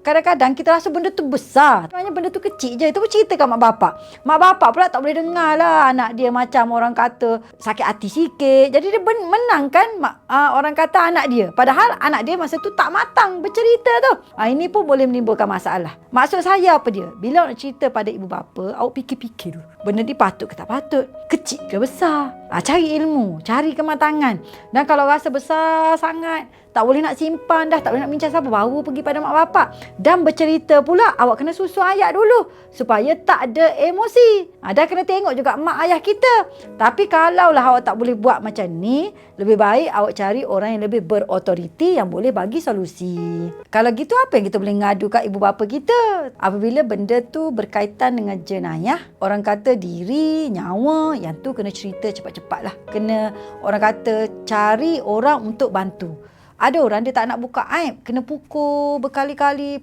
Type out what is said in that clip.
Kadang-kadang kita rasa benda tu besar. Sebenarnya benda tu kecil je. Itu pun cerita kat mak bapak. Mak bapak pula tak boleh dengar lah anak dia macam orang kata sakit hati sikit. Jadi dia ben- menang kan mak, uh, orang kata anak dia. Padahal anak dia masa tu tak matang bercerita tu. Uh, ini pun boleh menimbulkan masalah. Maksud saya apa dia? Bila nak cerita pada ibu bapa, awak fikir-fikir dulu. Benda ni patut ke tak patut? Kecil ke besar? Uh, cari ilmu, cari kematangan. Dan kalau rasa besar sangat, tak boleh nak simpan dah, tak boleh nak bincang siapa, baru pergi pada mak bapak. Dan bercerita pula, awak kena susun ayat dulu supaya tak ada emosi. Ha, kena tengok juga mak ayah kita. Tapi kalaulah awak tak boleh buat macam ni, lebih baik awak cari orang yang lebih berotoriti yang boleh bagi solusi. Kalau gitu apa yang kita boleh ngadu kat ibu bapa kita? Apabila benda tu berkaitan dengan jenayah, orang kata diri, nyawa, yang tu kena cerita cepat-cepat lah. Kena orang kata cari orang untuk bantu. Ada orang dia tak nak buka aib, kena pukul berkali-kali,